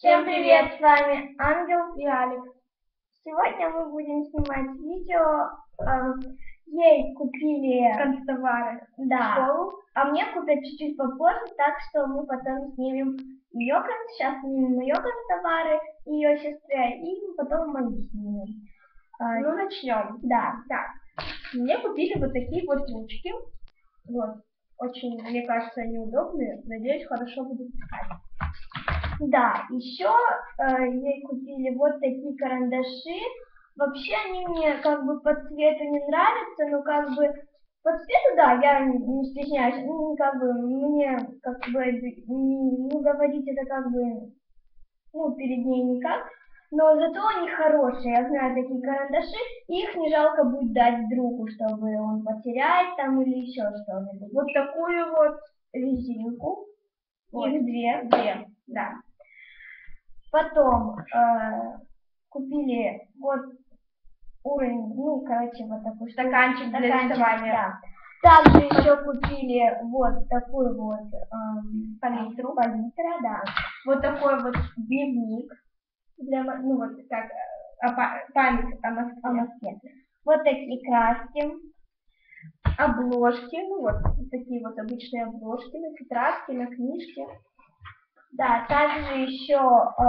Всем привет, с вами Ангел и Алекс. Сегодня мы будем снимать видео. Эм, ей купили констовары да, школу. а мне купят чуть-чуть попозже, так что мы потом снимем ее кон- сейчас снимем ее констовары, ее сестре, и потом мои снимем. А, Ну, начнем. да, Так, мне купили вот такие вот ручки. Вот. Очень, мне кажется, они удобные. Надеюсь, хорошо будут писать. Да, еще э, ей купили вот такие карандаши. Вообще они мне как бы по цвету не нравятся, но как бы по цвету, да, я не не стесняюсь. Ну, как бы мне как бы не, ну, говорить это как бы ну, перед ней никак. Но зато они хорошие, я знаю такие карандаши, и их не жалко будет дать другу, чтобы он потеряет там или еще что-нибудь. Вот такую вот резинку. Вот. Их две. Две, да. Потом э, купили вот уровень, ну, короче, вот такой штуку. Стаканчик для рисования. Да. Также еще купили вот такой вот эм, Палитру. палитра, да. Вот такой вот дневник. Для, ну, вот как э, а, па- память о О Москве. Москве. Вот такие краски. Обложки. Ну, вот такие вот обычные обложки на тетрадки, на книжки. Да, также еще э,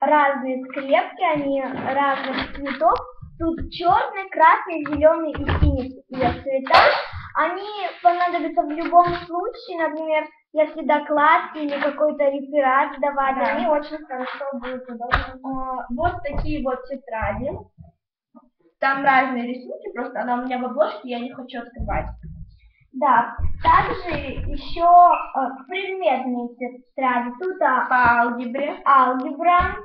разные скрепки, они разных цветов. Тут черный, красный, зеленый и синий цвета. Они понадобятся в любом случае, например, если доклад или какой-то реферат сдавать, Да. они очень хорошо будут удобны. А, Вот такие вот тетради. Там разные рисунки, просто она у меня в обложке, я не хочу открывать. Да, также еще э, предметные тетради. Тут а, По алгебре. алгебра,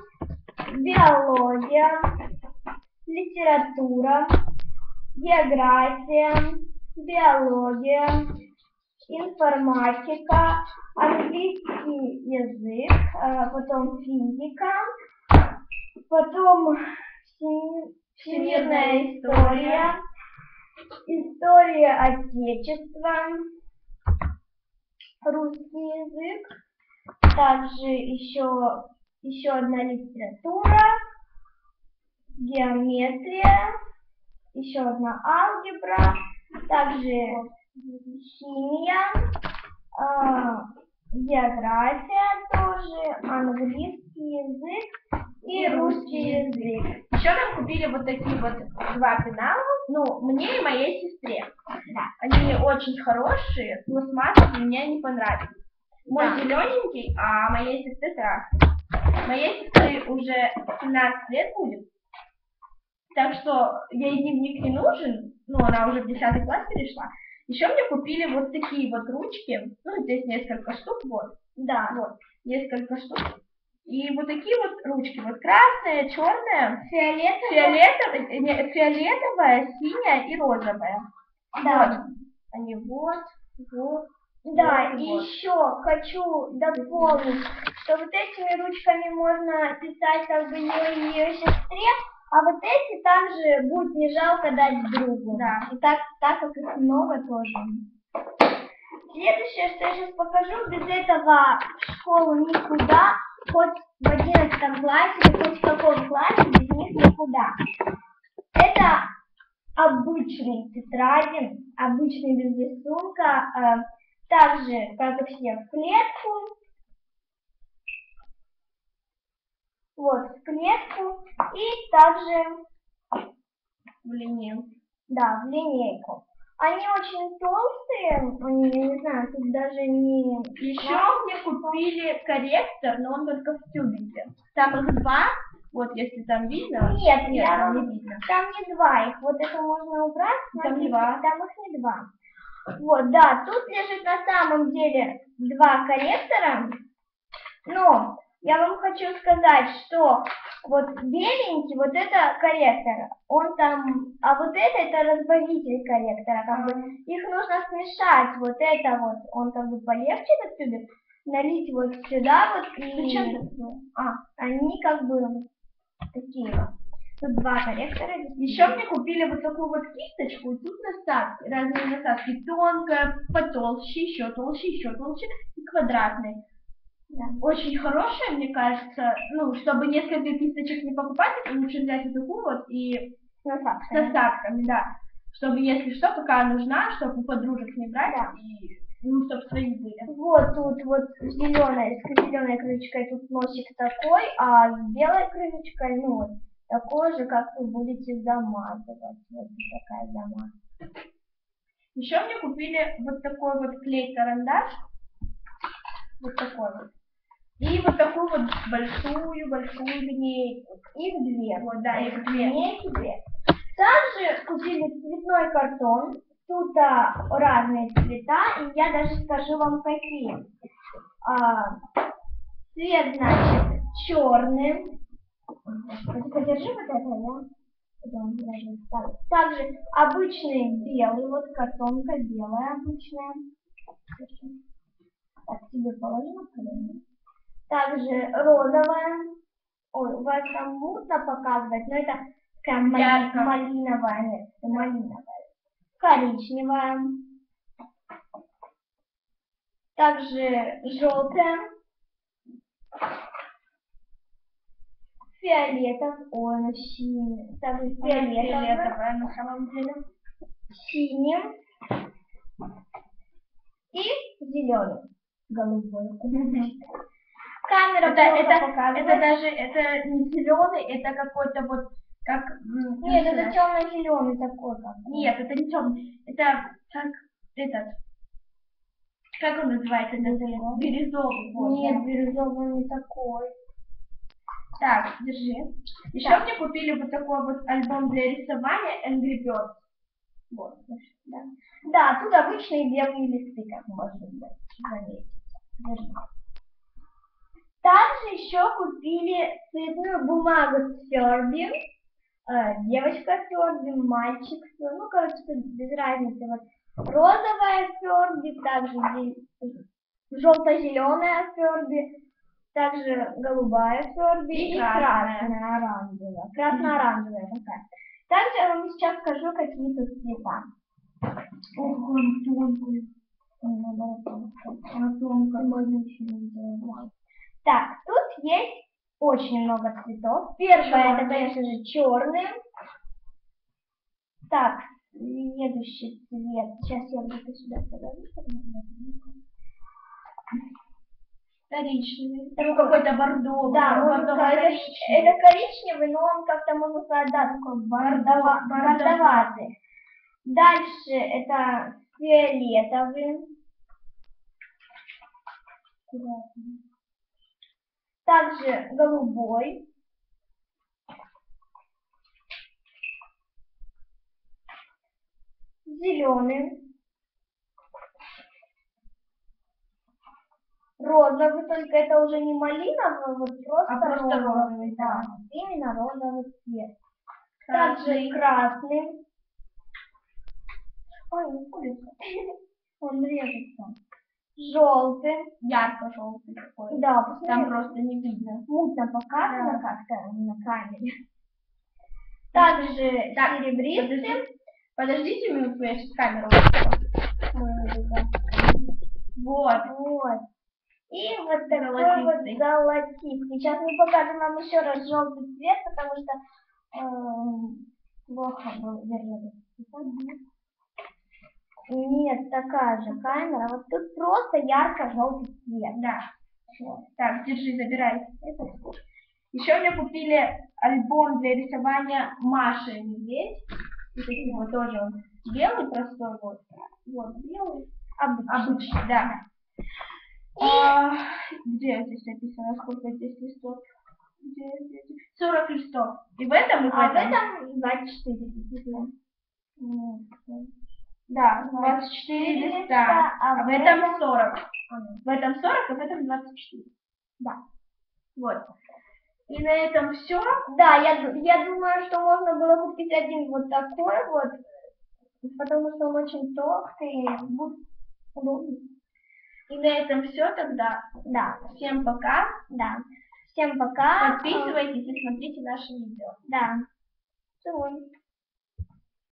биология, литература, география, биология, информатика, английский язык, э, потом физика, потом всеми- всемирная история, история Отечества, русский язык, также еще, еще одна литература, геометрия, еще одна алгебра, также химия, а, география тоже, английский язык и русский язык. Еще нам купили вот такие вот два пенала, ну, мне и моей сестре. Да. Они очень хорошие, пластмассовые, мне они понравились. Мой Да. зелененький, а моей сестры красный. Моей сестре уже 17 лет будет. Так что ей дневник не нужен, ну, она уже в 10 класс перешла. Еще мне купили вот такие вот ручки, ну, здесь несколько штук, вот, Да. вот, несколько штук. И вот такие вот ручки, вот красная, черная, Фиолетовый. фиолетовая, не, фиолетовая, синяя и розовая. Да. Вот. Они вот, вот. Да, вот и вот. еще хочу дополнить, что вот этими ручками можно писать как бы и ее сестре, а вот эти также будет не жалко дать другу. Да. И так, так как их много тоже. Следующее, что я сейчас покажу, без этого в школу никуда, хоть в одиннадцатом классе, хоть в каком классе, без них никуда. Это обычные тетради, обычные без рисунка, э, также, как и все, в клетку. Вот, в клетку. И также, в линейку. да, в линейку. Они очень толстые, они, я не знаю, тут даже не... Еще мне купили корректор, но он только в тюбике. Там их два, вот если там видно. Нет, нет, я там не видно. Там не два их, вот это можно убрать. Там смотрите, два. Там их не два. Вот, да, тут лежит на самом деле два корректора, но я вам хочу сказать, что вот беленький, вот это корректор, он там, а вот это, это разбавитель корректора, как бы, их нужно смешать, вот это вот, он как бы полегче этот тюбик, налить вот сюда вот и... Зачем А, они как бы такие вот. Тут два корректора. Еще мне купили вот такую вот кисточку, и тут насадки, разные насадки, тонкая, потолще, еще толще, еще толще и квадратные. Да. Очень хорошая, мне кажется. Ну, чтобы несколько кисточек не покупать, лучше взять вот такую вот и С насадками, да. Чтобы, если что, какая нужна, чтобы у подружек не брать, Да. и, ну, чтобы свои были. Вот тут вот зеленая, с зеленой крышечкой тут носик такой, а с белой крышечкой, ну, вот, такой же, как вы будете замазывать. Вот такая замазка. Еще мне купили вот такой вот клей-карандаш. Вот такой вот. И вот такую вот большую-большую линейку. Их две. Вот, да, их две. Линейки две. Также купили цветной картон. Тут а, разные цвета, и я даже скажу вам какие. А, цвет, значит, черный. Подержи вот это, вставлю. Также обычный белый, вот картонка белая обычная. Так, тебе положено колени. Также розовая. Ой, у вас там мутно показывать, но это такая мали- малиновая, нет, малиновая. Коричневая. Также желтая. Фиолетовый, ой, ну синий. Также. Фиолетовая на самом деле. Синим. И зеленый. Голубой. Камера Это, это, показывает. это даже, это не зеленый, это какой-то вот, как... Нет, не это темно-зеленый такой как. Нет, это не темный. Это как этот... Как он называется? цвет? Бирюзовый. Вот, Нет, да. бирюзовый не такой. Так, держи. Еще Так. мне купили вот такой вот альбом для рисования Angry Birds. Вот, да. Да, тут обычные белые листы, как можно заметить. Держи. Также еще купили цветную бумагу с Ферби. Э, девочка Ферби, мальчик Ферби. Ну, короче, без разницы. Вот розовая Ферби, также зе- желто-зеленая Ферби, также голубая Ферби И и, красная. красная оранжевая. Красно-оранжевая такая. Также я вам сейчас скажу, какие тут цвета. Ого, он тонкий. Она тонкая. Так, тут есть очень много цветов. Первое, это, конечно же, черный. Так, следующий цвет. Сейчас я где-то сюда чтобы было. Коричневый. Такой. Какой-то бордовый. Да, сказать, это, коричневый, но он как-то, можно сказать, да, такой Бордово- бордоватый. Дальше это фиолетовый. Также голубой. Зеленый. Розовый, только это уже не малиновый, вот просто, А просто розовый, розовый, да. Именно розовый цвет. Красный. Также красный. Ой, курица. Он режется. Желтый. Ярко-желтый такой. Да, Там посмотри, просто не видно. мутно показано Да. как-то на камере. Также Так, серебристый. Подожди- Подождите минутку, я сейчас камеру. Вот. Вот. И вот такой вот Золотистый. золотистый. Сейчас мы покажем вам еще раз желтый цвет, потому что эм, плохо был держать. Нет, такая же камера. Вот тут просто ярко-желтый цвет. Да. Вот. Так, держи, забирай. Это Еще мне купили альбом для рисования Маши и Медведь. Вот такой вот тоже он белый простой вот. Вот, белый. обычный. Обычный, да. А, где здесь написано, сколько здесь листов? Где, где, где? 40 листов. И в этом, и в А в этом. этом 24 действительно. Нет, Да, 24 листа. А в этом 40. В этом 40, а в этом 24. Да. Вот. И на этом все. Да, я, я думаю, что можно было купить один вот такой вот, потому что он очень толстый и будет удобный. И на этом все тогда. Да, Всем пока. да. Всем пока. Подписывайтесь и смотрите наши видео. Да. Целую.